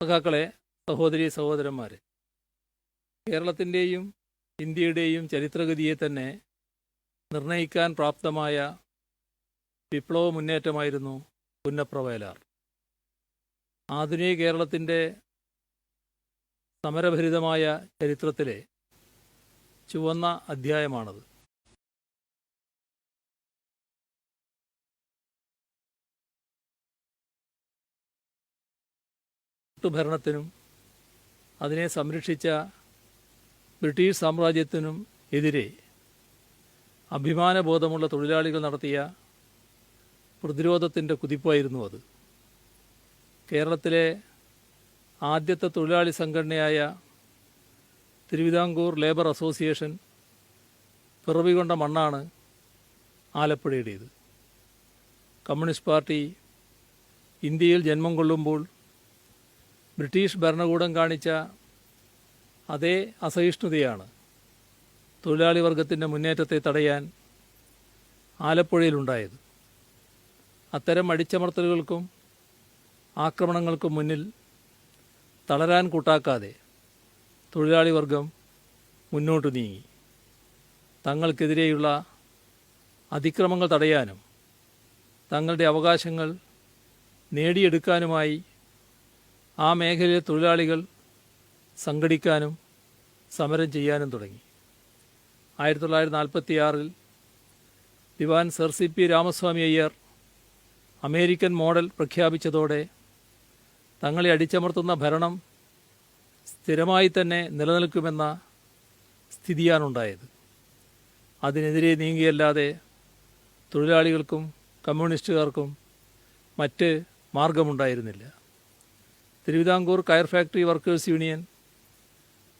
സഖാക്കളെ സഹോദരി സഹോദരന്മാരെ. കേരളത്തിന്റെയും ഇന്ത്യയുടെയും ചരിത്രഗതിയെ തന്നെ നിർണയിക്കാൻ പ്രാപ്തമായ വിപ്ലവ മുന്നേറ്റമായിരുന്നു പുന്നപ്രവയലാർ ആധുനിക കേരളത്തിന്റെ സമരഭരിതമായ ചരിത്രത്തിലെ ചുവന്ന അധ്യായമാണത്. ഭരണത്തിനും അതിനെ സംരക്ഷിച്ച ബ്രിട്ടീഷ് സാമ്രാജ്യത്തിനും എതിരെ അഭിമാനബോധമുള്ള തൊഴിലാളികൾ നടത്തിയ പ്രതിരോധത്തിന്റെ കുതിപ്പായിരുന്നു അത്. കേരളത്തിലെ ആദ്യത്തെ തൊഴിലാളി സംഘടനയായ തിരുവിതാംകൂർ ലേബർ അസോസിയേഷൻ പിറവികൊണ്ട മണ്ണാണ് ആലപ്പുഴയുടേത്. കമ്മ്യൂണിസ്റ്റ് പാർട്ടി ഇന്ത്യയിൽ ജന്മം കൊള്ളുമ്പോൾ ബ്രിട്ടീഷ് ഭരണകൂടം കാണിച്ച അതേ അസഹിഷ്ണുതയാണ് തൊഴിലാളി വർഗത്തിന്റെ മുന്നേറ്റത്തെ തടയാൻ ആലപ്പുഴയിലുണ്ടായത്. അത്തരം അടിച്ചമർത്തലുകൾക്കും ആക്രമണങ്ങൾക്കും മുന്നിൽ തളരാൻ കൂട്ടാക്കാതെ തൊഴിലാളി വർഗം മുന്നോട്ട് നീങ്ങി. തങ്ങൾക്കെതിരെയുള്ള അതിക്രമങ്ങൾ തടയാനും തങ്ങളുടെ അവകാശങ്ങൾ നേടിയെടുക്കാനുമായി ആ മേഖലയിലെ തൊഴിലാളികൾ സംഘടിക്കാനും സമരം ചെയ്യാനും തുടങ്ങി. ആയിരത്തി തൊള്ളായിരത്തി നാൽപ്പത്തി ആറിൽ Dewan sir C P Ramaswamy Iyer American model പ്രഖ്യാപിച്ചതോടെ തങ്ങളെ അടിച്ചമർത്തുന്ന ഭരണം സ്ഥിരമായി തന്നെ നിലനിൽക്കുമെന്ന സ്ഥിതിയാണുണ്ടായത്. അതിനെതിരെ നീങ്ങിയല്ലാതെ തൊഴിലാളികൾക്കും കമ്മ്യൂണിസ്റ്റുകാർക്കും മറ്റ് മാർഗമുണ്ടായിരുന്നില്ല. തിരുവിതാംകൂർ കയർ ഫാക്ടറി വർക്കേഴ്സ് യൂണിയൻ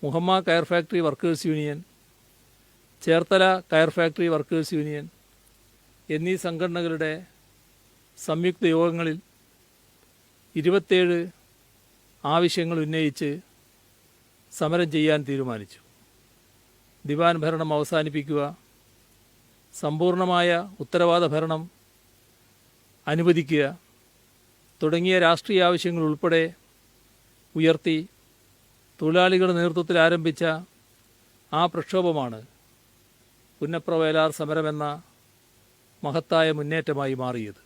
മുഹമ്മ കയർ ഫാക്ടറി വർക്കേഴ്സ് യൂണിയൻ ചേർത്തല കയർ ഫാക്ടറി വർക്കേഴ്സ് യൂണിയൻ എന്നീ സംഘടനകളുടെ സംയുക്ത യോഗങ്ങളിൽ ഇരുപത്തേഴ് ആവശ്യങ്ങൾ ഉന്നയിച്ച് സമരം ചെയ്യാൻ തീരുമാനിച്ചു. ദിവാൻ ഭരണം അവസാനിപ്പിക്കുക സമ്പൂർണമായ ഉത്തരവാദ ഭരണം അനുവദിക്കുക തുടങ്ങിയ രാഷ്ട്രീയ ആവശ്യങ്ങൾ ഉൾപ്പെടെ ഉയർത്തി തൊഴിലാളികളുടെ നേതൃത്വത്തിൽ ആരംഭിച്ച ആ പ്രക്ഷോഭമാണ് പുന്നപ്ര വയലാർ സമരമെന്ന മഹത്തായ മുന്നേറ്റമായി മാറിയത്.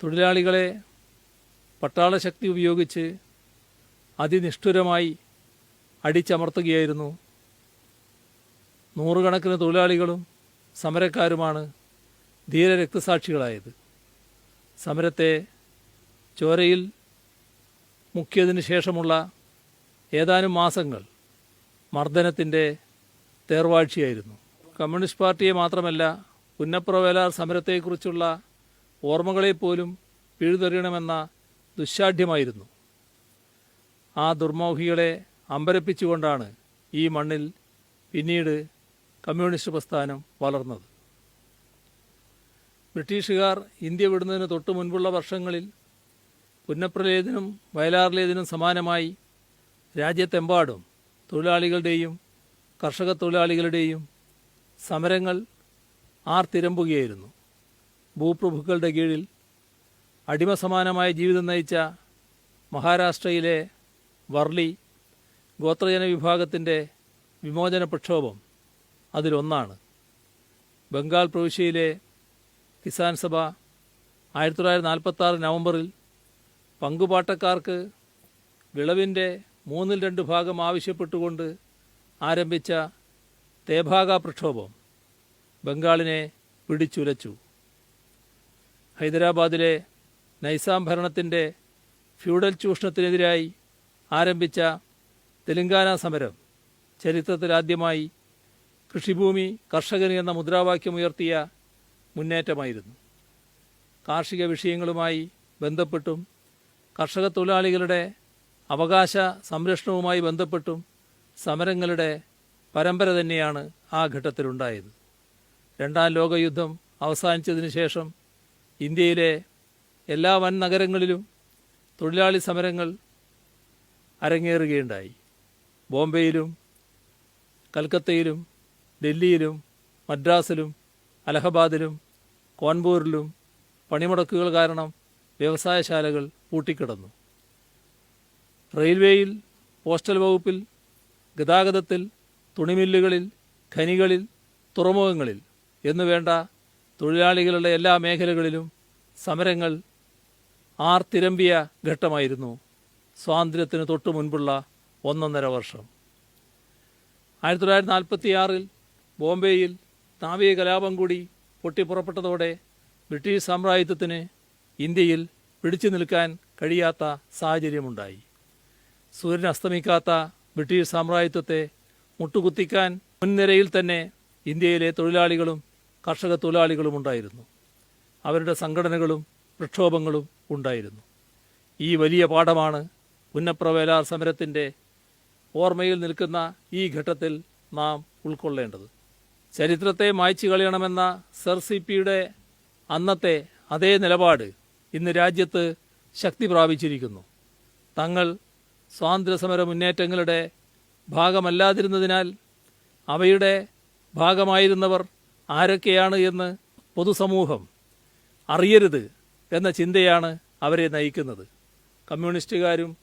തൊഴിലാളികളെ പട്ടാള ശക്തി ഉപയോഗിച്ച് അതിനിഷ്ഠുരമായി അടിച്ചമർത്തുകയായിരുന്നു നൂറുകണക്കിന് തൊഴിലാളികളും സമരക്കാരുമാണ് ധീര രക്തസാക്ഷികളായത് സമരത്തെ ചോരയിൽ മുക്കിയതിനു ശേഷമുള്ള ഏതാനും മാസങ്ങൾ മർദ്ദനത്തിന്റെ തേർവാഴ്ചയായിരുന്നു. കമ്മ്യൂണിസ്റ്റ് പാർട്ടിയെ മാത്രമല്ല പുന്നപ്ര വേലാർ സമരത്തെക്കുറിച്ചുള്ള ഓർമ്മകളെപ്പോലും പിഴുതെറിയണമെന്ന ദുശാഠ്യമായിരുന്നു. ആ ദുർമോഹികളെ അമ്പരപ്പിച്ചുകൊണ്ടാണ് ഈ മണ്ണിൽ പിന്നീട് കമ്മ്യൂണിസ്റ്റ് പ്രസ്ഥാനം വളർന്നത്. ബ്രിട്ടീഷുകാർ ഇന്ത്യ വിടുന്നതിന് തൊട്ടു മുൻപുള്ള വർഷങ്ങളിൽ പുന്നപ്രലേതിനും വയലാറിലേതിനും സമാനമായി രാജ്യത്തെമ്പാടും തൊഴിലാളികളുടെയും കർഷക തൊഴിലാളികളുടെയും സമരങ്ങൾ ആർത്തിരമ്പുകയായിരുന്നു. ഭൂപ്രഭുക്കളുടെ കീഴിൽ അടിമസമാനമായ ജീവിതം നയിച്ച മഹാരാഷ്ട്രയിലെ വർളി ഗോത്രജന വിഭാഗത്തിന്റെ വിമോചന പ്രക്ഷോഭം അതിലൊന്നാണ്. ബംഗാൾ പ്രവിശ്യയിലെ കിസാൻ സഭ ആയിരത്തി തൊള്ളായിരത്തി നാൽപ്പത്തി നവംബറിൽ പങ്കുപാട്ടക്കാർക്ക് വിളവിന്റെ മൂന്നിൽ രണ്ട് ഭാഗം ആവശ്യപ്പെട്ടുകൊണ്ട് ആരംഭിച്ച തേഭാഗ പ്രക്ഷോഭം ബംഗാളിനെ പിടിച്ചുലച്ചു. ഹൈദരാബാദിലെ നൈസാം ഭരണത്തിന്റെ ഫ്യൂഡൽ ചൂഷണത്തിനെതിരായി ആരംഭിച്ച തെലങ്കാന സമരം ചരിത്രത്തിലാദ്യമായി കൃഷിഭൂമി കർഷകന് എന്ന മുദ്രാവാക്യമുയർത്തിയ മുന്നേറ്റമായിരുന്നു. കാർഷിക വിഷയങ്ങളുമായി ബന്ധപ്പെട്ടും കർഷക തൊഴിലാളികളുടെ അവകാശ സംരക്ഷണവുമായി ബന്ധപ്പെട്ടും സമരങ്ങളുടെ പരമ്പര തന്നെയാണ് ആ ഘട്ടത്തിലുണ്ടായത്. രണ്ടാം ലോകയുദ്ധം അവസാനിച്ചതിന് ശേഷം ഇന്ത്യയിലെ എല്ലാ വൻ നഗരങ്ങളിലും തൊഴിലാളി സമരങ്ങൾ അരങ്ങേറുകയുണ്ടായി. ബോംബെയിലും കൽക്കത്തയിലും ഡൽഹിയിലും മദ്രാസിലും അലഹബാദിലും കോൺപൂരിലും പണിമുടക്കുകൾ കാരണം വ്യവസായശാലകൾ പൂട്ടിക്കിടന്നു. റെയിൽവേയിൽ പോസ്റ്റൽ വകുപ്പിൽ ഗതാഗതത്തിൽ തുണിമില്ലുകളിൽ ഖനികളിൽ തുറമുഖങ്ങളിൽ എന്നുവേണ്ട തൊഴിലാളികളുടെ എല്ലാ മേഖലകളിലും സമരങ്ങൾ ആർത്തിരമ്പിയ ഘട്ടമായിരുന്നു സ്വാതന്ത്ര്യത്തിന് തൊട്ടു മുൻപുള്ള ഒന്നൊന്നര വർഷം. ആയിരത്തി തൊള്ളായിരത്തി നാൽപ്പത്തിയാറിൽ ബോംബെയിൽ നാവിക കലാപം കൂടി പൊട്ടിപ്പുറപ്പെട്ടതോടെ ബ്രിട്ടീഷ് സാമ്രാജ്യത്വത്തിന് ഇന്ത്യയിൽ പിടിച്ചു നിൽക്കാൻ കഴിയാത്ത സാഹചര്യമുണ്ടായി. സൂര്യൻ അസ്തമിക്കാത്ത ബ്രിട്ടീഷ് സാമ്രാജ്യത്വത്തെ മുട്ടുകുത്തിക്കാൻ മുൻനിരയിൽ തന്നെ ഇന്ത്യയിലെ തൊഴിലാളികളും കർഷക തൊഴിലാളികളും ഉണ്ടായിരുന്നു. അവരുടെ സംഘടനകളും പ്രക്ഷോഭങ്ങളും ഉണ്ടായിരുന്നു. ഈ വലിയ പാഠമാണ് പുന്നപ്രവേലാർ സമരത്തിന്റെ ഓർമ്മയിൽ നിൽക്കുന്ന ഈ ഘട്ടത്തിൽ നാം ഉൾക്കൊള്ളേണ്ടത്. ചരിത്രത്തെ മായ്ച്ചു കളയണമെന്ന സർ സി പിയുടെ അന്നത്തെ അതേ നിലപാട് ഇന്ന് രാജ്യത്ത് ശക്തി പ്രാപിച്ചിരിക്കുന്നു. തങ്ങൾ സ്വാതന്ത്ര്യസമര മുന്നേറ്റങ്ങളുടെ ഭാഗമല്ലാതിരുന്നതിനാൽ അവയുടെ ഭാഗമായിരുന്നവർ ആരൊക്കെയാണ് എന്ന് പൊതുസമൂഹം അറിയരുത് എന്ന ചിന്തയാണ് അവരെ നയിക്കുന്നത്. കമ്മ്യൂണിസ്റ്റുകാരും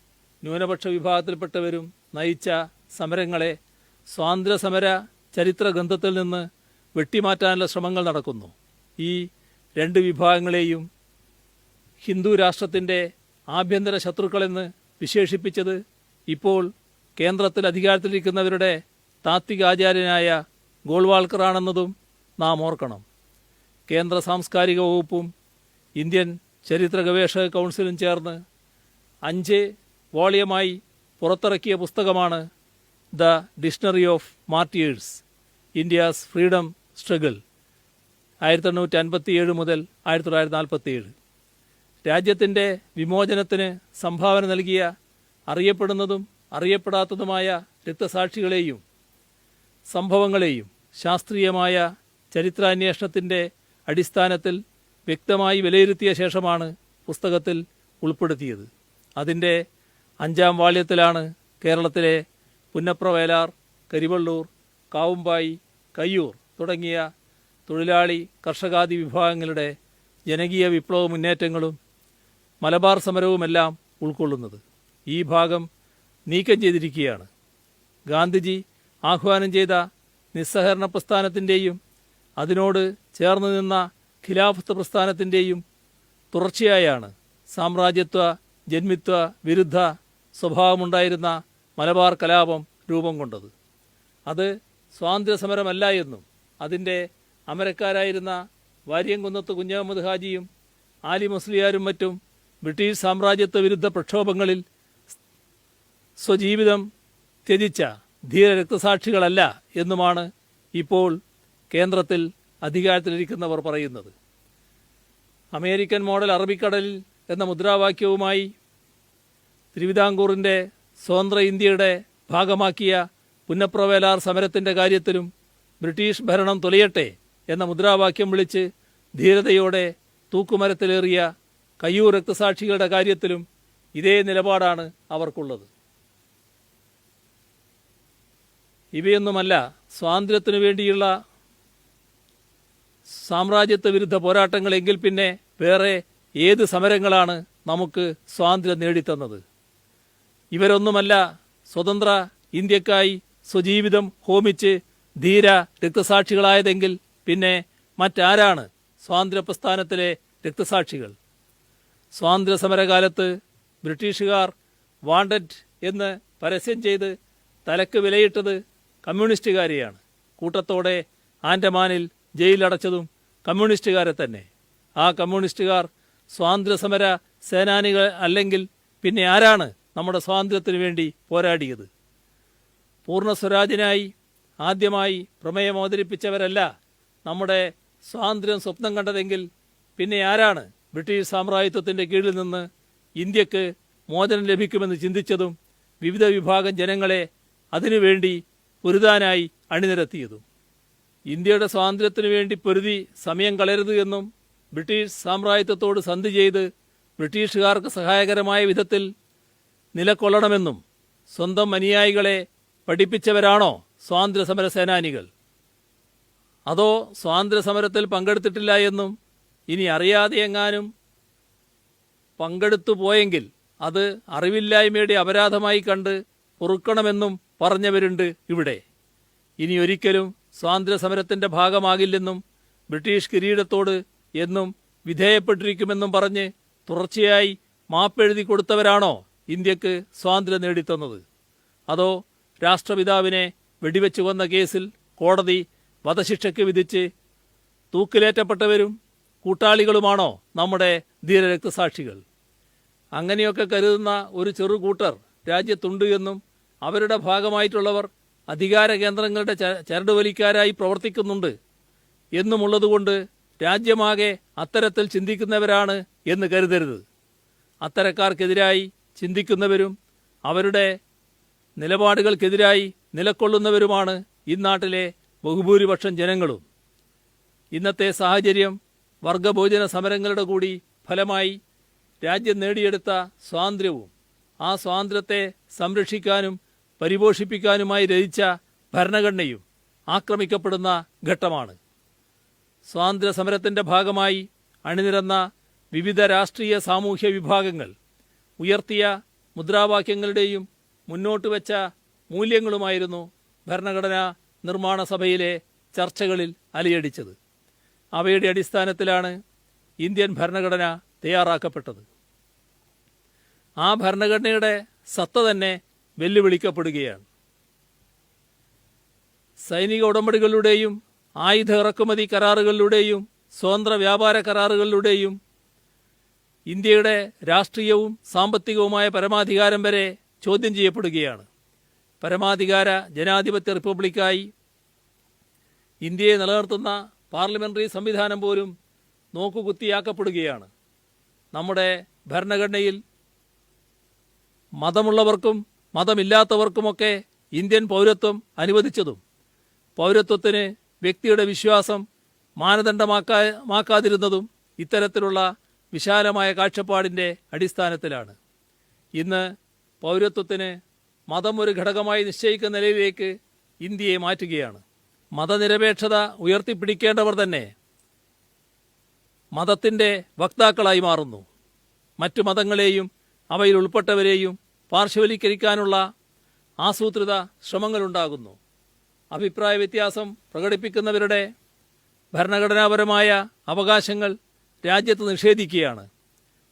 ന്യൂനപക്ഷ വിഭാഗത്തിൽപ്പെട്ടവരും നയിച്ച സമരങ്ങളെ സ്വാതന്ത്ര്യസമര ചരിത്ര ഗ്രന്ഥത്തിൽ നിന്ന് വെട്ടിമാറ്റാനുള്ള ശ്രമങ്ങൾ നടക്കുന്നു. ഈ രണ്ട് വിഭാഗങ്ങളെയും ഹിന്ദു രാഷ്ട്രത്തിന്റെ ആഭ്യന്തര ശത്രുക്കളെന്ന് വിശേഷിപ്പിച്ചത് ഇപ്പോൾ കേന്ദ്രത്തിൽ അധികാരത്തിലിരിക്കുന്നവരുടെ താത്വികാചാര്യനായ ഗോൾവാൾക്കറാണെന്നതും നാം ഓർക്കണം. കേന്ദ്ര സാംസ്കാരിക വകുപ്പും ഇന്ത്യൻ ചരിത്ര ഗവേഷക കൗൺസിലും ചേർന്ന് അഞ്ച് വോളിയമായി പുറത്തിറക്കിയ പുസ്തകമാണ് the dictionary of martyrs India's freedom struggle ആയിരത്തി എണ്ണൂറ്റി അൻപത്തിയേഴ് മുതൽ ആയിരത്തി തൊള്ളായിരത്തി നാൽപ്പത്തിയേഴ്. രാജ്യത്തിന്റെ വിമോചനത്തിന് സംഭാവന നൽകിയ അറിയപ്പെടുന്നതും അറിയപ്പെടാത്തതുമായ രക്തസാക്ഷികളെയും സംഭവങ്ങളെയും ശാസ്ത്രീയമായ ചരിത്രാന്വേഷണത്തിന്റെ അടിസ്ഥാനത്തിൽ വ്യക്തമായി വിലയിരുത്തിയ ശേഷമാണ് പുസ്തകത്തിൽ ഉൾപ്പെടുത്തിയത്. അതിന്റെ അഞ്ചാം വാള്യത്തിലാണ് കേരളത്തിലെ പുന്നപ്ര വയലാർ കരിവള്ളൂർ കാവുമ്പായി കയ്യൂർ തുടങ്ങിയ തൊഴിലാളി കർഷകാദി വിഭാഗങ്ങളുടെ ജനകീയ വിപ്ലവ മുന്നേറ്റങ്ങളും മലബാർ സമരവുമെല്ലാം ഉൾക്കൊള്ളുന്നത്. ഈ ഭാഗം നീക്കം ചെയ്തിരിക്കുകയാണ്. ഗാന്ധിജി ആഹ്വാനം ചെയ്ത നിസ്സഹകരണ പ്രസ്ഥാനത്തിന്റെയും അതിനോട് ചേർന്ന് നിന്ന ഖിലാഫത്ത് പ്രസ്ഥാനത്തിന്റെയും തുടർച്ചയായാണ് സാമ്രാജ്യത്വ ജന്മിത്വ വിരുദ്ധ സ്വഭാവമുണ്ടായിരുന്ന മലബാർ കലാപം രൂപം കൊണ്ടത്. അത് സ്വാതന്ത്ര്യ സമരമല്ല എന്നും അതിന്റെ അമരക്കാരായിരുന്ന വാര്യംകുന്നത്ത് കുഞ്ഞഹമ്മദ് ഹാജിയും ആലി മുസ്ലിയാരും മറ്റും ബ്രിട്ടീഷ് സാമ്രാജ്യത്വ വിരുദ്ധ പ്രക്ഷോഭങ്ങളിൽ സ്വജീവിതം ത്യജിച്ച ധീര രക്തസാക്ഷികളല്ല എന്നുമാണ് ഇപ്പോൾ കേന്ദ്രത്തിൽ അധികാരത്തിലിരിക്കുന്നവർ പറയുന്നത്. അമേരിക്കൻ മോഡൽ അറബിക്കടലിൽ എന്ന മുദ്രാവാക്യവുമായി തിരുവിതാംകൂറിന്റെ സ്വതന്ത്ര ഇന്ത്യയുടെ ഭാഗമാക്കിയ പുന്നപ്രവേലാർ സമരത്തിന്റെ കാര്യത്തിലും ബ്രിട്ടീഷ് ഭരണം തൊലയട്ടെ എന്ന മുദ്രാവാക്യം വിളിച്ച് ധീരതയോടെ തൂക്കുമരത്തിലേറിയ കയ്യൂർ രക്തസാക്ഷികളുടെ കാര്യത്തിലും ഇതേ നിലപാടാണ് അവർക്കുള്ളത്. ഇവയൊന്നുമല്ല സ്വാതന്ത്ര്യത്തിനു വേണ്ടിയുള്ള സാമ്രാജ്യത്വ വിരുദ്ധ പോരാട്ടങ്ങളെങ്കിൽ പിന്നെ വേറെ ഏത് സമരങ്ങളാണ് നമുക്ക് സ്വാതന്ത്ര്യം നേടിത്തന്നത്? ഇവരൊന്നുമല്ല സ്വതന്ത്ര ഇന്ത്യക്കായി സ്വജീവിതം ഹോമിച്ച് ധീര രക്തസാക്ഷികളായതെങ്കിൽ പിന്നെ മറ്റാരാണ് സ്വാതന്ത്ര്യ പ്രസ്ഥാനത്തിലെ രക്തസാക്ഷികൾ? സ്വാതന്ത്ര്യ സമരകാലത്ത് ബ്രിട്ടീഷുകാർ വാണ്ടഡ് എന്ന് പരസ്യം ചെയ്ത് തലക്ക് വിലയിട്ടത് കമ്മ്യൂണിസ്റ്റുകാരെയാണ്. കൂട്ടത്തോടെ ആൻഡമാനിൽ ജയിലടച്ചതും കമ്മ്യൂണിസ്റ്റുകാരെ തന്നെ. ആ കമ്മ്യൂണിസ്റ്റുകാർ സ്വാതന്ത്ര്യസമര സേനാനികൾ അല്ലെങ്കിൽ പിന്നെ ആരാണ് നമ്മുടെ സ്വാതന്ത്ര്യത്തിന് വേണ്ടി പോരാടിയത്? പൂർണ സ്വരാജിനായി ആദ്യമായി പ്രമേയം അവതരിപ്പിച്ചവരല്ല നമ്മുടെ സ്വാതന്ത്ര്യം സ്വപ്നം കണ്ടതെങ്കിൽ പിന്നെ ആരാണ് ബ്രിട്ടീഷ് സാമ്രാജ്യത്വത്തിന്റെ കീഴിൽ നിന്ന് ഇന്ത്യയ്ക്ക് മോചനം ലഭിക്കുമെന്ന് ചിന്തിച്ചതും വിവിധ വിഭാഗം ജനങ്ങളെ അതിനുവേണ്ടി പൊരുതാനായി അണിനിരത്തിയതും. ഇന്ത്യയുടെ സ്വാതന്ത്ര്യത്തിനു വേണ്ടി പൊരുതി സമയം കളയരുത് എന്നും ബ്രിട്ടീഷ് സാമ്രാജ്യത്വത്തോട് സന്ധി ചെയ്ത് ബ്രിട്ടീഷുകാർക്ക് സഹായകരമായ വിധത്തിൽ നിലകൊള്ളണമെന്നും സ്വന്തം അനുയായികളെ പഠിപ്പിച്ചവരാണോ സ്വാതന്ത്ര്യ സമര സേനാനികൾ അതോ സ്വാതന്ത്ര്യ സമരത്തിൽ പങ്കെടുത്തിട്ടില്ല എന്നും ഇനി അറിയാതെ എങ്ങാനും പങ്കെടുത്തു പോയെങ്കിൽ അത് അറിവില്ലായ്മയുടെ അപരാധമായി കണ്ട് പൊറുക്കണമെന്നും പറഞ്ഞവരുണ്ട് ഇവിടെ. ഇനി ഒരിക്കലും സ്വാതന്ത്ര്യ സമരത്തിന്റെ ഭാഗമാകില്ലെന്നും ബ്രിട്ടീഷ് കിരീടത്തോട് എന്നും വിധേയപ്പെട്ടിരിക്കുമെന്നും പറഞ്ഞ് തുടർച്ചയായി മാപ്പെഴുതി കൊടുത്തവരാണോ ഇന്ത്യയ്ക്ക് സ്വാതന്ത്ര്യം നേടിത്തന്നത്? അതോ രാഷ്ട്രപിതാവിനെ വെടിവെച്ചു കൊന്ന കേസിൽ കോടതി വധശിക്ഷയ്ക്ക് വിധിച്ച് തൂക്കിലേറ്റപ്പെട്ടവരും കൂട്ടാളികളുമാണോ നമ്മുടെ ധീരരക്തസാക്ഷികൾ? അങ്ങനെയൊക്കെ കരുതുന്ന ഒരു ചെറു കൂട്ടർ രാജ്യത്തുണ്ട് എന്നും അവരുടെ ഭാഗമായിട്ടുള്ളവർ അധികാര കേന്ദ്രങ്ങളുടെ ചരടുവലിക്കാരായി പ്രവർത്തിക്കുന്നുണ്ട് എന്നുമുള്ളതുകൊണ്ട് രാജ്യമാകെ അത്തരത്തിൽ ചിന്തിക്കുന്നവരാണ് എന്ന് കരുതരുത്. അത്തരക്കാർക്കെതിരായി ചിന്തിക്കുന്നവരും അവരുടെ നിലപാടുകൾക്കെതിരായി നിലക്കൊള്ളുന്നവരുമാണ് ഇന്നാട്ടിലെ ബഹുഭൂരിപക്ഷം ജനങ്ങളും. ഇന്നത്തെ സാഹചര്യം വർഗഭോജന സമരങ്ങളുടെ കൂടി ഫലമായി രാജ്യം നേടിയെടുത്ത സ്വാതന്ത്ര്യവും ആ സ്വാതന്ത്ര്യത്തെ സംരക്ഷിക്കാനും പരിപോഷിപ്പിക്കാനുമായി രചിച്ച ഭരണഘടനയും ആക്രമിക്കപ്പെടുന്ന ഘട്ടമാണ്. സ്വാതന്ത്ര്യ സമരത്തിന്റെ ഭാഗമായി അണിനിരന്ന വിവിധ രാഷ്ട്രീയ സാമൂഹ്യ വിഭാഗങ്ങൾ ഉയർത്തിയ മുദ്രാവാക്യങ്ങളുടെയും മുന്നോട്ട് വെച്ച മൂല്യങ്ങളുമായിരുന്നു ഭരണഘടനാ നിർമ്മാണ സഭയിലെ ചർച്ചകളിൽ അലയടിച്ചത്. അവയുടെ അടിസ്ഥാനത്തിലാണ് ഇന്ത്യൻ ഭരണഘടന തയ്യാറാക്കപ്പെട്ടത്. ആ ഭരണഘടനയുടെ സത്ത തന്നെ വെല്ലുവിളിക്കപ്പെടുകയാണ്. സൈനിക ഉടമ്പടികളിലൂടെയും ആയുധ ഇറക്കുമതി കരാറുകളിലൂടെയും സ്വതന്ത്ര വ്യാപാര കരാറുകളിലൂടെയും ഇന്ത്യയുടെ രാഷ്ട്രീയവും സാമ്പത്തികവുമായ പരമാധികാരം വരെ ചോദ്യം ചെയ്യപ്പെടുകയാണ്. പരമാധികാര ജനാധിപത്യ റിപ്പബ്ലിക്കായി ഇന്ത്യയെ നിലനിർത്തുന്ന പാർലമെന്ററി സംവിധാനം പോലും നോക്കുകുത്തിയാക്കപ്പെടുകയാണ്. നമ്മുടെ ഭരണഘടനയിൽ മതമുള്ളവർക്കും മതമില്ലാത്തവർക്കുമൊക്കെ ഇന്ത്യൻ പൗരത്വം അനുവദിച്ചതും പൗരത്വത്തിന് വ്യക്തിയുടെ വിശ്വാസം മാനദണ്ഡമാക്കാതിരുന്നതും ഇത്തരത്തിലുള്ള വിശാലമായ കാഴ്ചപ്പാടിന്റെ അടിസ്ഥാനത്തിലാണ്. ഇന്ന് പൗരത്വത്തിന് മതം ഒരു ഘടകമായി നിശ്ചയിക്കുന്ന നിലയിലേക്ക് ഇന്ത്യയെ മാറ്റുകയാണ്. മതനിരപേക്ഷത ഉയർത്തിപ്പിടിക്കേണ്ടവർ തന്നെ മതത്തിന്റെ വക്താക്കളായി മാറുന്നു. മറ്റു മതങ്ങളെയും അവയിൽ ഉൾപ്പെട്ടവരെയും പാർശ്വവൽക്കരിക്കാനുള്ള ആസൂത്രിത ശ്രമങ്ങളുണ്ടാകുന്നു. അഭിപ്രായ വ്യത്യാസം പ്രകടിപ്പിക്കുന്നവരുടെ ഭരണഘടനാപരമായ അവകാശങ്ങൾ രാജ്യത്ത് നിഷേധിക്കുകയാണ്.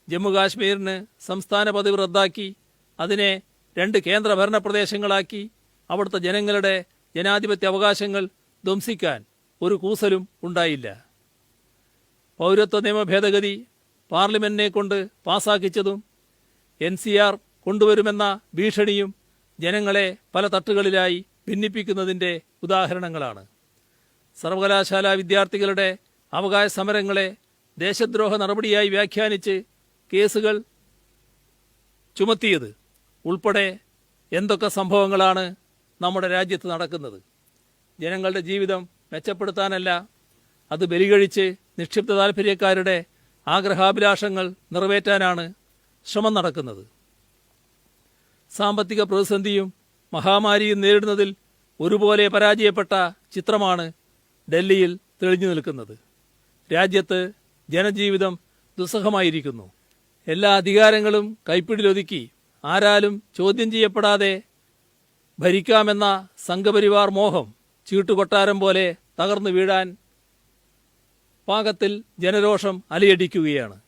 ജമ്മുകാശ്മീരിന് സംസ്ഥാന പദവി റദ്ദാക്കി അതിനെ രണ്ട് കേന്ദ്രഭരണ പ്രദേശങ്ങളാക്കി അവിടുത്തെ ജനങ്ങളുടെ ജനാധിപത്യ അവകാശങ്ങൾ ധ്വംസിക്കാൻ ഒരു കൂസലും ഉണ്ടായില്ല. പൗരത്വ നിയമ ഭേദഗതി പാർലമെന്റിനെ കൊണ്ട് പാസാക്കിച്ചതും എൻ സി ആർ കൊണ്ടുവരുമെന്ന ഭീഷണിയും ജനങ്ങളെ പല തട്ടുകളിലായി ഭിന്നിപ്പിക്കുന്നതിന്റെ ഉദാഹരണങ്ങളാണ്. സർവകലാശാല വിദ്യാർത്ഥികളുടെ അവകാശ സമരങ്ങളെ ദേശദ്രോഹ നടപടിയായി വ്യാഖ്യാനിച്ച് കേസുകൾ ചുമത്തിയത് ഉൾപ്പെടെ എന്തൊക്കെ സംഭവങ്ങളാണ് നമ്മുടെ രാജ്യത്ത് നടക്കുന്നത്? ജനങ്ങളുടെ ജീവിതം മെച്ചപ്പെടുത്താനല്ല അത് ബലികഴിച്ച് നിക്ഷിപ്ത താൽപ്പര്യക്കാരുടെ ആഗ്രഹാഭിലാഷങ്ങൾ നിറവേറ്റാനാണ് ശ്രമം നടക്കുന്നത്. സാമ്പത്തിക പ്രതിസന്ധിയും മഹാമാരിയും നേരിടുന്നതിൽ ഒരുപോലെ പരാജയപ്പെട്ട ചിത്രമാണ് ഡൽഹിയിൽ തെളിഞ്ഞു നിൽക്കുന്നത്. രാജ്യത്ത് ജനജീവിതം ദുസ്സഹമായിരിക്കുന്നു. എല്ലാ അധികാരങ്ങളും കൈപ്പിടിലൊതുക്കി ആരാലും ചോദ്യം ചെയ്യപ്പെടാതെ ഭരിക്കാമെന്ന സംഘപരിവാർ മോഹം ചീട്ടുകൊട്ടാരം പോലെ തകർന്നു വീഴാൻ പാകത്തിൽ ജനരോഷം അലയടിക്കുകയാണ്.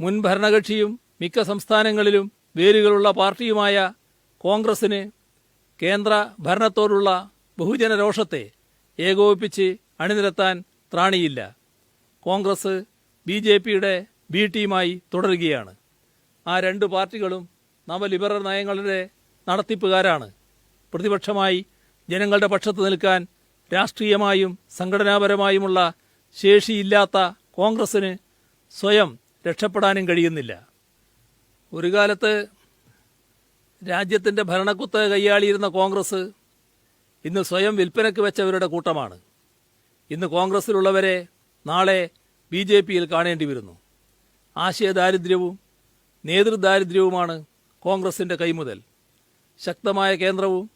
മുൻ ഭരണകക്ഷിയും മിക്ക സംസ്ഥാനങ്ങളിലും വേരുകളുള്ള പാർട്ടിയുമായ കോൺഗ്രസിന് കേന്ദ്ര ഭരണത്തോടുള്ള ബഹുജനരോഷത്തെ ഏകോപിപ്പിച്ച് അണിനിരത്താൻ ത്രാണിയില്ല. കോൺഗ്രസ് ബി ജെ പിയുടെ ബി ടീമായി തുടരുകയാണ്. ആ രണ്ട് പാർട്ടികളും നവലിബറൽ നയങ്ങളുടെ നടത്തിപ്പുകാരാണ്. പ്രതിപക്ഷമായി ജനങ്ങളുടെ പക്ഷത്ത് നിൽക്കാൻ രാഷ്ട്രീയമായും സംഘടനാപരമായുമുള്ള ശേഷിയില്ലാത്ത കോൺഗ്രസിന് സ്വയം രക്ഷപ്പെടാനും കഴിയുന്നില്ല. ഒരു കാലത്ത് രാജ്യത്തിന്റെ ഭരണക്കുത്ത കൈയാളിയിരുന്ന കോൺഗ്രസ് ഇന്ന് സ്വയം വിൽപ്പനയ്ക്ക് വെച്ചവരുടെ കൂട്ടമാണ്. ഇന്ന് കോൺഗ്രസ്സിലുള്ളവരെ നാളെ ബി ജെ പിയിൽ കാണേണ്ടി വരുന്നു. ആശയദാരിദ്ര്യവും നേതൃദാരിദ്ര്യവുമാണ് കോൺഗ്രസിന്റെ കൈമുതൽ. ശക്തമായ കേന്ദ്രവും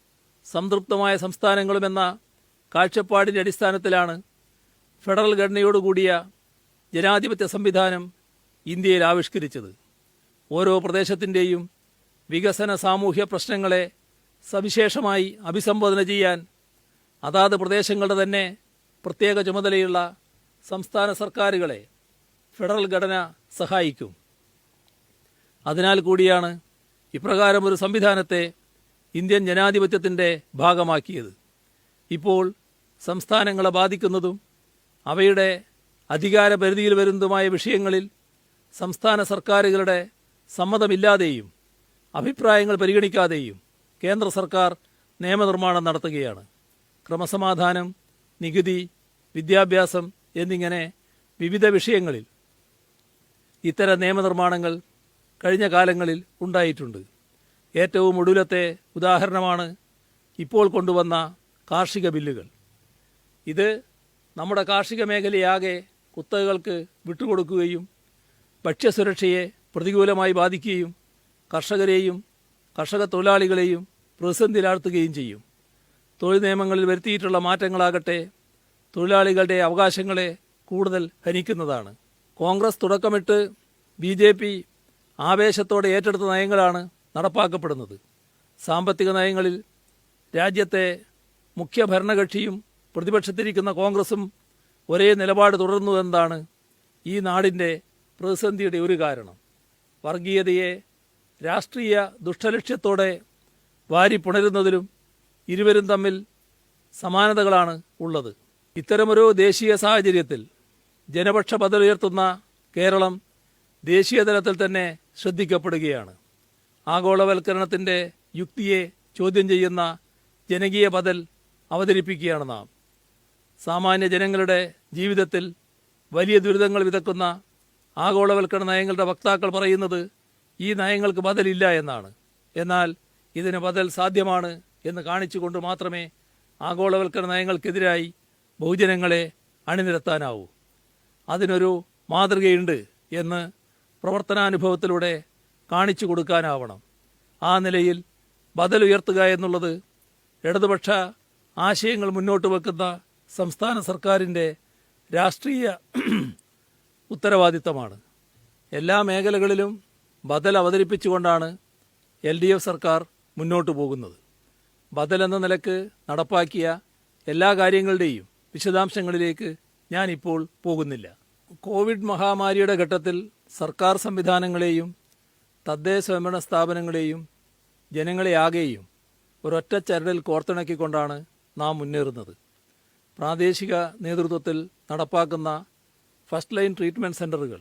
സംതൃപ്തമായ സംസ്ഥാനങ്ങളുമെന്ന കാഴ്ചപ്പാടിന്റെ അടിസ്ഥാനത്തിലാണ് ഫെഡറൽ ഘടനയോടുകൂടിയ ജനാധിപത്യ സംവിധാനം ഇന്ത്യയിൽ ആവിഷ്കരിച്ചത്. ഓരോ പ്രദേശത്തിന്റെയും വികസന സാമൂഹ്യ പ്രശ്നങ്ങളെ സവിശേഷമായി അഭിസംബോധന ചെയ്യാൻ അതാത് പ്രദേശങ്ങളുടെ തന്നെ പ്രത്യേക ചുമതലയുള്ള സംസ്ഥാന സർക്കാരുകളെ ഫെഡറൽ ഘടന സഹായിക്കും. അതിനാൽ കൂടിയാണ് ഇപ്രകാരം ഒരു സംവിധാനത്തെ ഇന്ത്യൻ ജനാധിപത്യത്തിന്റെ ഭാഗമാക്കിയത്. ഇപ്പോൾ സംസ്ഥാനങ്ങളെ ബാധിക്കുന്നതും അവയുടെ അധികാര പരിധിയിൽ വരുന്നതുമായ വിഷയങ്ങളിൽ സംസ്ഥാന സർക്കാരുകളുടെ സമ്മതമില്ലാതെയും അഭിപ്രായങ്ങൾ പരിഗണിക്കാതെയും കേന്ദ്ര സർക്കാർ നിയമനിർമ്മാണം നടത്തുകയാണ്. ക്രമസമാധാനം നികുതി വിദ്യാഭ്യാസം എന്നിങ്ങനെ വിവിധ വിഷയങ്ങളിൽ ഇത്തരം നിയമനിർമ്മാണങ്ങൾ കഴിഞ്ഞ കാലങ്ങളിൽ ഉണ്ടായിട്ടുണ്ട്. ഏറ്റവും ഒടുവിലത്തെ ഉദാഹരണമാണ് ഇപ്പോൾ കൊണ്ടുവന്ന കാർഷിക ബില്ലുകൾ. ഇത് നമ്മുടെ കാർഷിക മേഖലയാകെ കുത്തകകൾക്ക് വിട്ടുകൊടുക്കുകയും ഭക്ഷ്യസുരക്ഷയെ പ്രതികൂലമായി ബാധിക്കുകയും കർഷകരെയും കർഷക തൊഴിലാളികളെയും പ്രതിസന്ധിയിലാഴ്ത്തുകയും ചെയ്യും. തൊഴിൽ നിയമങ്ങളിൽ വരുത്തിയിട്ടുള്ള മാറ്റങ്ങളാകട്ടെ തൊഴിലാളികളുടെ അവകാശങ്ങളെ കൂടുതൽ ഹനിക്കുന്നതാണ്. കോൺഗ്രസ് തുടക്കമിട്ട് ബി ആവേശത്തോടെ ഏറ്റെടുത്ത നയങ്ങളാണ് നടപ്പാക്കപ്പെടുന്നത്. സാമ്പത്തിക നയങ്ങളിൽ രാജ്യത്തെ മുഖ്യ ഭരണകക്ഷിയും പ്രതിപക്ഷത്തിരിക്കുന്ന കോൺഗ്രസും ഒരേ നിലപാട് തുടർന്നു എന്നതാണ് ഈ നാടിന്റെ പ്രതിസന്ധിയുടെ ഒരു കാരണം. വർഗീയതയെ രാഷ്ട്രീയ ദുഷ്ടലക്ഷ്യത്തോടെ വാരി പുണരുന്നതിലും ഇരുവരും തമ്മിൽ സമാനതകളാണ് ഉള്ളത്. ഇത്തരമൊരു ദേശീയ സാഹചര്യത്തിൽ ജനപക്ഷ ബദലുയർത്തുന്ന കേരളം ദേശീയതലത്തിൽ തന്നെ ശ്രദ്ധിക്കപ്പെടുകയാണ്. ആഗോളവൽക്കരണത്തിന്റെ യുക്തിയെ ചോദ്യം ചെയ്യുന്ന ജനകീയ ബദൽ അവതരിപ്പിക്കുകയാണ് നാം. സാമാന്യ ജനങ്ങളുടെ ജീവിതത്തിൽ വലിയ ദുരിതങ്ങൾ വിതക്കുന്ന ആഗോളവൽക്കരണ നയങ്ങളുടെ വക്താക്കൾ പറയുന്നത് ഈ നയങ്ങൾക്ക് ബദലില്ല എന്നാണ്. എന്നാൽ ഇതിന് ബദൽ സാധ്യമാണ് എന്ന് കാണിച്ചുകൊണ്ട് മാത്രമേ ആഗോളവൽക്കരണ നയങ്ങൾക്കെതിരായി ബഹുജനങ്ങളെ അണിനിരത്താനാവൂ. അതിനൊരു മാതൃകയുണ്ട് എന്ന് പ്രവർത്തനാനുഭവത്തിലൂടെ കാണിച്ചു കൊടുക്കാനാവണം. ആ നിലയിൽ ബദൽ ഉയർത്തുക എന്നുള്ളത് ഇടതുപക്ഷ ആശയങ്ങൾ മുന്നോട്ട് വെക്കുന്ന സംസ്ഥാന സർക്കാരിന്റെ രാഷ്ട്രീയ ഉത്തരവാദിത്തമാണ്. എല്ലാ മേഖലകളിലും ബദൽ അവതരിപ്പിച്ചുകൊണ്ടാണ് എൽ ഡി എഫ് സർക്കാർ മുന്നോട്ട് പോകുന്നത്. ബദൽ എന്ന നിലയ്ക്ക് നടപ്പാക്കിയ എല്ലാ കാര്യങ്ങളുടെയും വിശദാംശങ്ങളിലേക്ക് ഞാനിപ്പോൾ പോകുന്നില്ല. കോവിഡ് മഹാമാരിയുടെ ഘട്ടത്തിൽ സർക്കാർ സംവിധാനങ്ങളെയും തദ്ദേശ സ്വയംഭരണ സ്ഥാപനങ്ങളെയും ജനങ്ങളെ ആകെയും ഒരൊറ്റ ചരടിൽ കോർത്തിണക്കിക്കൊണ്ടാണ് നാം മുന്നേറുന്നത്. പ്രാദേശിക നേതൃത്വത്തിൽ നടപ്പാക്കുന്ന ഫസ്റ്റ് ലൈൻ ട്രീറ്റ്മെന്റ് സെന്ററുകൾ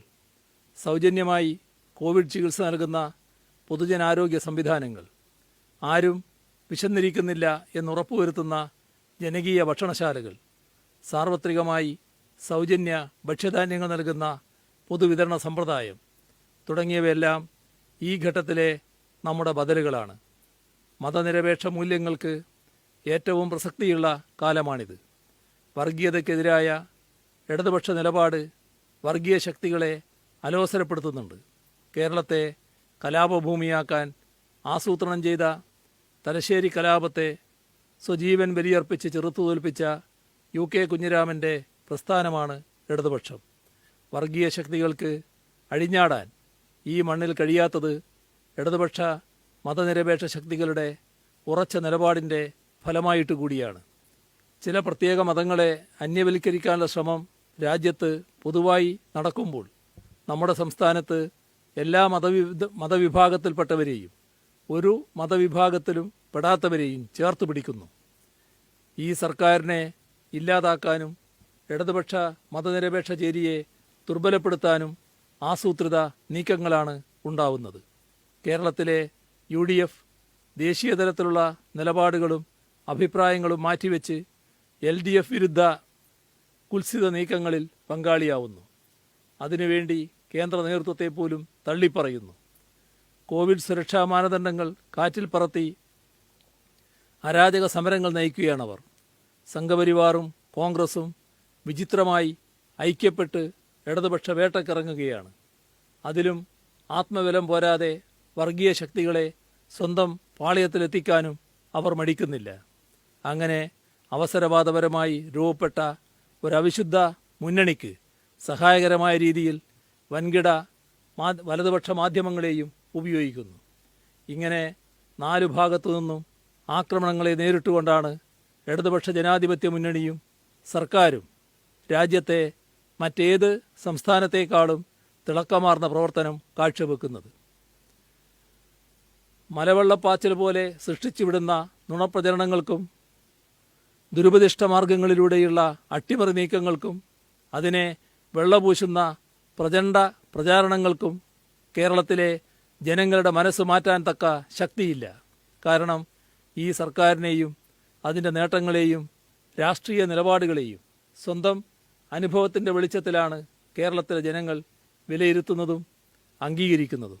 സൗജന്യമായി കോവിഡ് ചികിത്സ നൽകുന്ന പൊതുജനാരോഗ്യ സംവിധാനങ്ങൾ ആരും വിശന്നിരിക്കുന്നില്ല എന്നുറപ്പുവരുത്തുന്ന ജനകീയ ഭക്ഷണശാലകൾ സാർവത്രികമായി സൗജന്യ ഭക്ഷ്യധാന്യങ്ങൾ നൽകുന്ന പൊതുവിതരണ സമ്പ്രദായം തുടങ്ങിയവയെല്ലാം ഈ ഘട്ടത്തിലെ നമ്മുടെ ബദലുകളാണ്. മതനിരപേക്ഷ മൂല്യങ്ങൾക്ക് ഏറ്റവും പ്രസക്തിയുള്ള കാലമാണിത്. വർഗീയതയ്ക്കെതിരായ ഇടതുപക്ഷ നിലപാട് വർഗീയ ശക്തികളെ അലോസരപ്പെടുത്തുന്നുണ്ട്. കേരളത്തെ കലാപഭൂമിയാക്കാൻ ആസൂത്രണം ചെയ്ത തലശ്ശേരി കലാപത്തെ സ്വജീവൻ ബലിയർപ്പിച്ച് ചെറുത്തുതോൽപ്പിച്ച യു കെ കുഞ്ഞിരാമന്റെ പ്രസ്ഥാനമാണ് ഇടതുപക്ഷം. വർഗീയ ശക്തികൾക്ക് അഴിഞ്ഞാടാൻ ഈ മണ്ണിൽ കഴിയാത്തത് ഇടതുപക്ഷ മതനിരപേക്ഷ ശക്തികളുടെ ഉറച്ച നിലപാടിന്റെ ഫലമായിട്ട് കൂടിയാണ്. ചില പ്രത്യേക മതങ്ങളെ അന്യവൽക്കരിക്കാനുള്ള ശ്രമം രാജ്യത്ത് പൊതുവായി നടക്കുമ്പോൾ നമ്മുടെ സംസ്ഥാനത്ത് എല്ലാ മതവി മതവിഭാഗത്തിൽപ്പെട്ടവരെയും ഒരു മതവിഭാഗത്തിലും പെടാത്തവരെയും ചേർത്ത് പിടിക്കുന്നു. ഈ സർക്കാരിനെ ഇല്ലാതാക്കാനും ഇടതുപക്ഷ മതനിരപേക്ഷ ചേരിയെ ദുർബലപ്പെടുത്താനും ആസൂത്രിത നീക്കങ്ങളാണ് ഉണ്ടാവുന്നത്. കേരളത്തിലെ യു ഡി എഫ് ദേശീയ തലത്തിലുള്ള നിലപാടുകളും അഭിപ്രായങ്ങളും മാറ്റിവെച്ച് എൽ ഡി എഫ് വിരുദ്ധ കുൽസിത നീക്കങ്ങളിൽ പങ്കാളിയാവുന്നു. അതിനുവേണ്ടി കേന്ദ്ര നേതൃത്വത്തെ പോലും തള്ളിപ്പറയുന്നു. കോവിഡ് സുരക്ഷാ മാനദണ്ഡങ്ങൾ കാറ്റിൽ പറത്തി അരാജക സമരങ്ങൾ നയിക്കുകയാണവർ. സംഘപരിവാറും കോൺഗ്രസും വിചിത്രമായി ഐക്യപ്പെട്ട് ഇടതുപക്ഷ വേട്ടക്കിറങ്ങുകയാണ്. അതിലും ആത്മബലം പോരാതെ വർഗീയ ശക്തികളെ സ്വന്തം പാളയത്തിലെത്തിക്കാനും അവർ മടിക്കുന്നില്ല. അങ്ങനെ അവസരവാദപരമായി രൂപപ്പെട്ട ഒരവിശുദ്ധ മുന്നണിക്ക് സഹായകരമായ രീതിയിൽ വൻകിട വലതുപക്ഷ മാധ്യമങ്ങളെയും ഉപയോഗിക്കുന്നു. ഇങ്ങനെ നാലു ഭാഗത്തു നിന്നും ആക്രമണങ്ങളെ നേരിട്ടുകൊണ്ടാണ് ഇടതുപക്ഷ ജനാധിപത്യ മുന്നണിയും സർക്കാരും രാജ്യത്തെ മറ്റേത് സംസ്ഥാനത്തേക്കാളും തിളക്കമാർന്ന പ്രവർത്തനം കാഴ്ചവെക്കുന്നത്. മലവെള്ളപ്പാച്ചിൽ പോലെ സൃഷ്ടിച്ചുവിടുന്ന നുണപ്രചരണങ്ങൾക്കും ദുരുപദിഷ്ട മാർഗങ്ങളിലൂടെയുള്ള അട്ടിമറി നീക്കങ്ങൾക്കും അതിനെ വെള്ളപൂശുന്ന പ്രചണ്ഡ പ്രചാരണങ്ങൾക്കും കേരളത്തിലെ ജനങ്ങളുടെ മനസ്സ് മാറ്റാൻ തക്ക ശക്തിയില്ല. കാരണം ഈ സർക്കാരിനെയും അതിന്റെ നേട്ടങ്ങളെയും രാഷ്ട്രീയ നിലപാടുകളെയും സ്വന്തം അനുഭവത്തിന്റെ വെളിച്ചത്തിലാണ് കേരളത്തിലെ ജനങ്ങൾ വിലയിരുത്തുന്നതും അംഗീകരിക്കുന്നതും.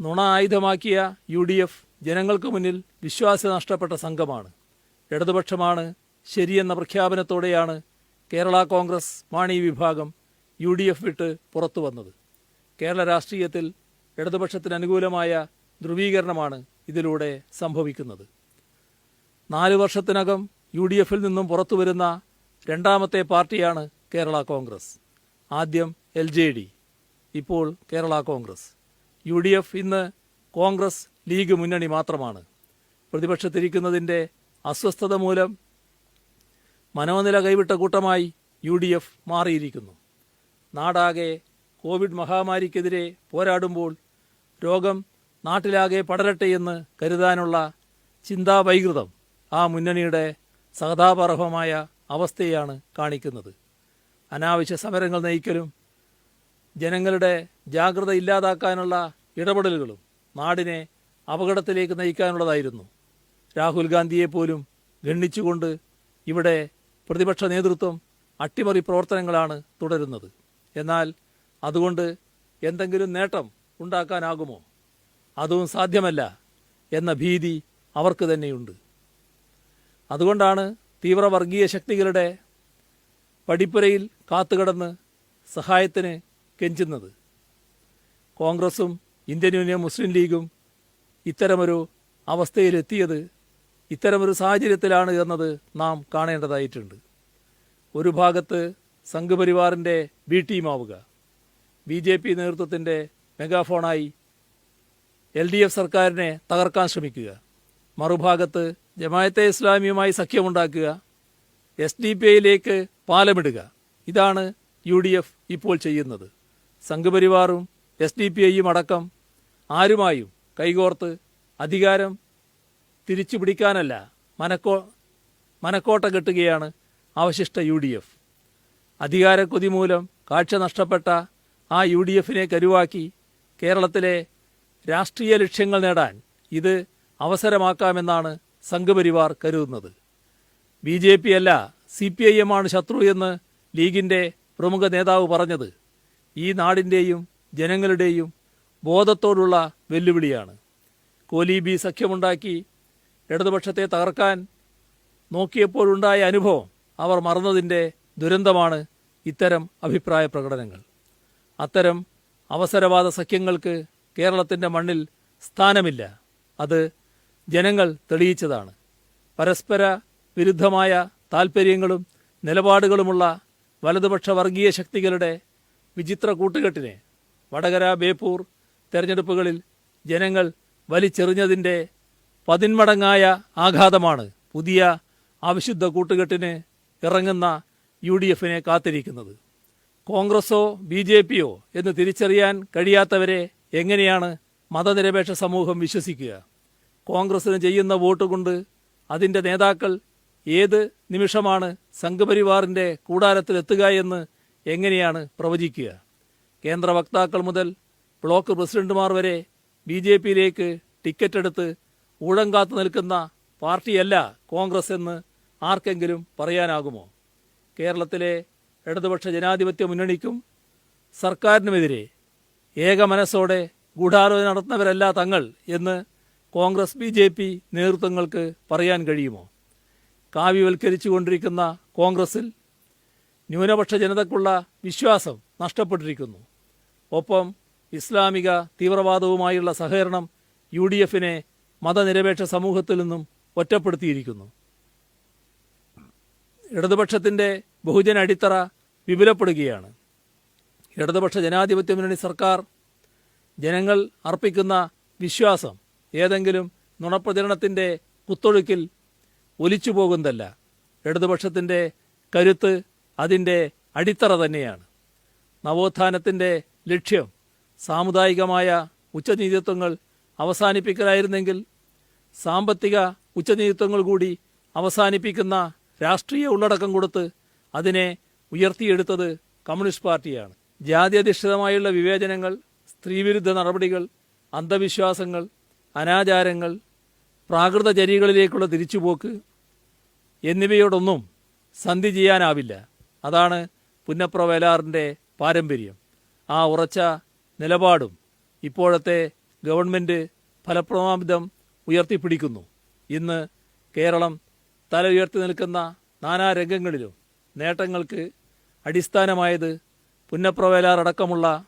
നുണ ആയുധമാക്കിയ യു ഡി എഫ് ജനങ്ങൾക്ക് മുന്നിൽ വിശ്വാസം നഷ്ടപ്പെട്ട സംഘമാണ്. ഇടതുപക്ഷമാണ് ശരിയെന്ന പ്രഖ്യാപനത്തോടെയാണ് കേരള കോൺഗ്രസ് മാണി വിഭാഗം യു ഡി എഫ് വിട്ട് പുറത്തു വന്നത്. കേരള രാഷ്ട്രീയത്തിൽ ഇടതുപക്ഷത്തിന് അനുകൂലമായ ധ്രുവീകരണമാണ് ഇതിലൂടെ സംഭവിക്കുന്നത്. നാല് വർഷത്തിനകം യു ഡി എഫിൽ നിന്നും പുറത്തു വരുന്ന രണ്ടാമത്തെ പാർട്ടിയാണ് കേരള കോൺഗ്രസ്. ആദ്യം എൽ ജെ ഡി ഇപ്പോൾ Kerala Congress. U D F ഇന്ന് കോൺഗ്രസ് ലീഗ് മുന്നണി മാത്രമാണ്. പ്രതിപക്ഷത്തിരിക്കുന്നതിന്റെ അസ്വസ്ഥത മൂലം മനോനില കൈവിട്ട കൂട്ടമായി യു ഡി എഫ് മാറിയിരിക്കുന്നു. നാടാകെ കോവിഡ് മഹാമാരിക്കെതിരെ പോരാടുമ്പോൾ രോഗം നാട്ടിലാകെ പടരട്ടെയെന്ന് കരുതാനുള്ള ചിന്താവൈകൃതം ആ മുന്നണിയുടെ സഹതാപർഹമായ അവസ്ഥയാണ് കാണിക്കുന്നത്. അനാവശ്യ സമരങ്ങൾ നയിക്കലും ജനങ്ങളുടെ ജാഗ്രത ഇല്ലാതാക്കാനുള്ള ഇടപെടലുകളും നാടിനെ അപകടത്തിലേക്ക് നയിക്കാനുള്ളതായിരുന്നു. രാഹുൽ ഗാന്ധിയെ പോലും ഗണ്ണിച്ചുകൊണ്ട് ഇവിടെ പ്രതിപക്ഷ നേതൃത്വം അട്ടിമറി പ്രവർത്തനങ്ങളാണ് തുടരുന്നത്. എന്നാൽ അതുകൊണ്ട് എന്തെങ്കിലും നേട്ടം ഉണ്ടാക്കാനാകുമോ? അതും സാധ്യമല്ല എന്ന ഭീതി അവർക്ക് തന്നെയുണ്ട്. അതുകൊണ്ടാണ് തീവ്രവർഗീയ ശക്തികളുടെ പടിപ്പുരയിൽ കാത്തുകിടന്ന് സഹായത്തിന് കെഞ്ചുന്നത്. കോൺഗ്രസും ഇന്ത്യൻ യൂണിയൻ മുസ്ലിം ലീഗും ഇത്തരമൊരു അവസ്ഥയിലെത്തിയത് ഇത്തരമൊരു സാഹചര്യത്തിലാണ് എന്നത് നാം കാണേണ്ടതായിട്ടുണ്ട്. ഒരു ഭാഗത്ത് സംഘപരിവാറിന്റെ ബി ടീമാവുക ബി ജെ പി നേതൃത്വത്തിന്റെ മെഗാഫോണായി എൽ ഡി എഫ് സർക്കാരിനെ തകർക്കാൻ ശ്രമിക്കുക മറുഭാഗത്ത് ജമായത്തെ ഇസ്ലാമിയുമായി സഖ്യമുണ്ടാക്കുക എസ് ഡി പി ഐയിലേക്ക് പാലമിടുക. ഇതാണ് യു ഡി എഫ് ഇപ്പോൾ ചെയ്യുന്നത്. സംഘപരിവാറും എസ് ഡി പി ഐയും അടക്കം ആരുമായും കൈകോർത്ത് അധികാരം തിരിച്ചു പിടിക്കാനല്ല മനക്കോ മനക്കോട്ട കെട്ടുകയാണ് അവശിഷ്ട യു ഡി എഫ് അധികാരക്കൊതി മൂലം കാഴ്ച നഷ്ടപ്പെട്ട ആ യു ഡി എഫിനെ കരുവാക്കി കേരളത്തിലെ രാഷ്ട്രീയ ലക്ഷ്യങ്ങൾ നേടാൻ ഇത് അവസരമാക്കാമെന്നാണ് സംഘപരിവാർ കരുതുന്നത്. ബി ജെ പി അല്ല സി പി ഐ എമ്മാണ് ശത്രു എന്ന് ലീഗിന്റെ പ്രമുഖ നേതാവ് പറഞ്ഞത് ഈ നാടിന്റെയും ജനങ്ങളുടെയും ബോധത്തോടുള്ള വെല്ലുവിളിയാണ്. കോലി ബി സഖ്യമുണ്ടാക്കി ഇടതുപക്ഷത്തെ തകർക്കാൻ നോക്കിയപ്പോഴുണ്ടായ അനുഭവം അവർ മറന്നതിന്റെ ദുരന്തമാണ് ഇത്തരം അഭിപ്രായ പ്രകടനങ്ങൾ. അത്തരം അവസരവാദ സഖ്യങ്ങൾക്ക് കേരളത്തിന്റെ മണ്ണിൽ സ്ഥാനമില്ല. അത് ജനങ്ങൾ തെളിയിച്ചതാണ്. പരസ്പര വിരുദ്ധമായ താൽപ്പര്യങ്ങളും നിലപാടുകളുമുള്ള വലതുപക്ഷ വർഗീയ ശക്തികളുടെ വിചിത്ര കൂട്ടുകെട്ടിനെ വടകര ബേപ്പൂർ തെരഞ്ഞെടുപ്പുകളിൽ ജനങ്ങൾ വലിച്ചെറിഞ്ഞതിന്റെ പതിന്മടങ്ങായ ആഘാതമാണ് പുതിയ അവിശുദ്ധ കൂട്ടുകെട്ടിന് ഇറങ്ങുന്ന യു ഡി എഫിനെ കാത്തിരിക്കുന്നത്. കോൺഗ്രസോ ബി ജെ പിയോ എന്ന് തിരിച്ചറിയാൻ കഴിയാത്തവരെ എങ്ങനെയാണ് മതനിരപേക്ഷ സമൂഹം വിശ്വസിക്കുക? കോൺഗ്രസിന് ചെയ്യുന്ന വോട്ട് കൊണ്ട് അതിന്റെ നേതാക്കൾ ഏത് നിമിഷമാണ് സംഘപരിവാറിന്റെ കൂടാരത്തിലെത്തുക എന്ന് എങ്ങനെയാണ് പ്രവചിക്കുക? കേന്ദ്ര വക്താക്കൾ മുതൽ ബ്ലോക്ക് പ്രസിഡന്റുമാർ വരെ ബി ജെ പിയിലേക്ക് ടിക്കറ്റ് എടുത്ത് ഊഴം കാത്തു നിൽക്കുന്ന പാർട്ടിയല്ല കോൺഗ്രസ് എന്ന് ആർക്കെങ്കിലും പറയാനാകുമോ? കേരളത്തിലെ ഇടതുപക്ഷ ജനാധിപത്യ മുന്നണിക്കും സർക്കാരിനുമെതിരെ ഏകമനസ്സോടെ ഗൂഢാലോചന നടത്തുന്നവരല്ല തങ്ങൾ എന്ന് കോൺഗ്രസ് ബി ജെ പി നേതൃത്വങ്ങൾക്ക് പറയാൻ കഴിയുമോ? കാവ്യവൽക്കരിച്ചു കൊണ്ടിരിക്കുന്ന കോൺഗ്രസിൽ ന്യൂനപക്ഷ ജനതയ്ക്കുള്ള വിശ്വാസം നഷ്ടപ്പെട്ടിരിക്കുന്നു. ഒപ്പം ഇസ്ലാമിക തീവ്രവാദവുമായുള്ള സഹകരണം യു ഡി എഫിനെ മതനിരപേക്ഷ സമൂഹത്തിൽ നിന്നും ഒറ്റപ്പെടുത്തിയിരിക്കുന്നു. ഇടതുപക്ഷത്തിന്റെ ബഹുജന അടിത്തറ വിപുലപ്പെടുകയാണ്. ഇടതുപക്ഷ ജനാധിപത്യ മുന്നണി സർക്കാർ ജനങ്ങൾ അർപ്പിക്കുന്ന വിശ്വാസം ഏതെങ്കിലും നുണപ്രചരണത്തിന്റെ കുത്തൊഴുക്കിൽ ഒലിച്ചു പോകുന്നതല്ല ഇടതുപക്ഷത്തിന്റെ കരുത്ത് അതിന്റെ അടിത്തറ തന്നെയാണ്. നവോത്ഥാനത്തിന്റെ ലക്ഷ്യം സാമുദായികമായ ഉച്ചനീതിത്വങ്ങൾ അവസാനിപ്പിക്കലായിരുന്നെങ്കിൽ സാമ്പത്തിക ഉച്ചനീതിത്വങ്ങൾ കൂടി അവസാനിപ്പിക്കുന്ന രാഷ്ട്രീയ ഉള്ളടക്കം കൊടുത്ത് അതിനെ ഉയർത്തിയെടുത്തത് കമ്മ്യൂണിസ്റ്റ് പാർട്ടിയാണ്. ജാതി അധിഷ്ഠിതമായുള്ള വിവേചനങ്ങൾ സ്ത്രീവിരുദ്ധ നടപടികൾ അന്ധവിശ്വാസങ്ങൾ അനാചാരങ്ങൾ പ്രാകൃതചര്യകളിലേക്കുള്ള തിരിച്ചുപോക്ക് എന്നിവയോടൊന്നും സന്ധി ചെയ്യാനാവില്ല. അതാണ് പുന്നപ്ര വേലാറിന്റെ പാരമ്പര്യം. ആ ഉറച്ച നിലപാടും ഇപ്പോഴത്തെ ഗവൺമെന്റ് ഫലപ്രമാവിധം ഉയർത്തിപ്പിടിക്കുന്നു. ഇന്ന് കേരളം തല ഉയർത്തി നിൽക്കുന്ന നാനാരംഗങ്ങളിലും നേട്ടങ്ങൾക്ക് അടിസ്ഥാനമായത് പുന്നപ്ര വേലാർ അടക്കമുള്ള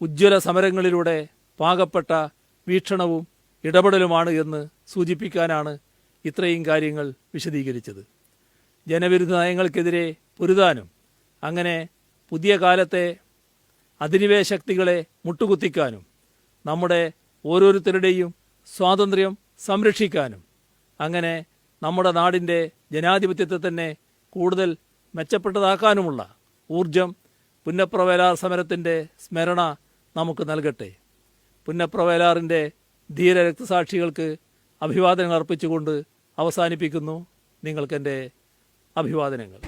ഉജ്ജ്വല സമരങ്ങളിലൂടെ പാകപ്പെട്ട വീക്ഷണവും ഇടപെടലുമാണ് എന്ന് സൂചിപ്പിക്കാനാണ് ഇത്രയും കാര്യങ്ങൾ വിശദീകരിച്ചത്. ജനവിരുദ്ധ നയങ്ങൾക്കെതിരെ പൊരുതാനും അങ്ങനെ പുതിയ കാലത്തെ അധിനിവേശ ശക്തികളെ മുട്ടുകുത്തിക്കാനും നമ്മുടെ ഓരോരുത്തരുടെയും സ്വാതന്ത്ര്യം സംരക്ഷിക്കാനും അങ്ങനെ നമ്മുടെ നാടിന്റെ ജനാധിപത്യത്തെ തന്നെ കൂടുതൽ മെച്ചപ്പെട്ടതാക്കാനുമുള്ള ഊർജം പുന്നപ്രവേലാർ സമരത്തിന്റെ സ്മരണ നമുക്ക് നൽകട്ടെ. പുന്നപ്രവേലാറിന്റെ ധീര രക്തസാക്ഷികൾക്ക് അഭിവാദനങ്ങൾ അർപ്പിച്ചുകൊണ്ട് അവസാനിപ്പിക്കുന്നു. നിങ്ങൾക്കെന്റെ അഭിവാദനങ്ങൾ.